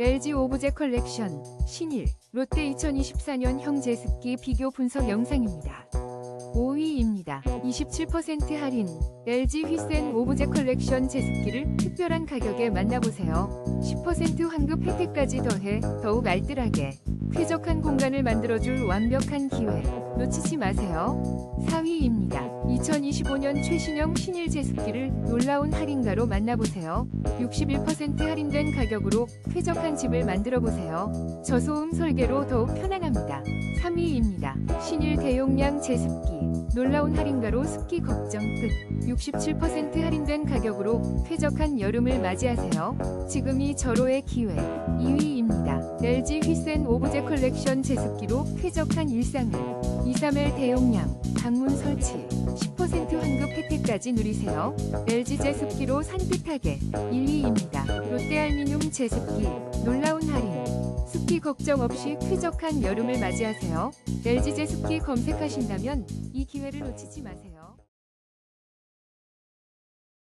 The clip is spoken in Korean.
LG 오브제 컬렉션 신일 롯데 2024년 형제습기 비교 분석 영상입니다. 5위입니다. 27% 할인 LG 휘센 오브제 컬렉션 제습기를 특별한 가격에 만나보세요. 10% 환급 혜택까지 더해 더욱 알뜰하게 쾌적한 공간을 만들어줄 완벽한 기회 놓치지 마세요. 4위입니다. 2025년 최신형 신일 제습기를 놀라운 할인가로 만나보세요. 61% 할인된 가격으로 쾌적한 집을 만들어 보세요. 저소음 설계로 더욱 편안합니다. 3위입니다. 신일 대용량 제습기 놀라운 할인가로 습기 걱정 끝. 67% 할인된 가격으로 쾌적한 여름을 맞이하세요. 지금이 절호의 기회. 2위입니다. LG 휘센 오브제 컬렉션 제습기로 쾌적한 일상을 231 대용량 방문 설치 10% 환급 혜택까지 누리세요. LG 제습기로 산뜻하게 1위입니다. 롯데알미늄 제습기 놀라운 할인 습기 걱정 없이 쾌적한 여름을 맞이하세요. LG 제습기 검색하신다면 이 기회를 놓치지 마세요.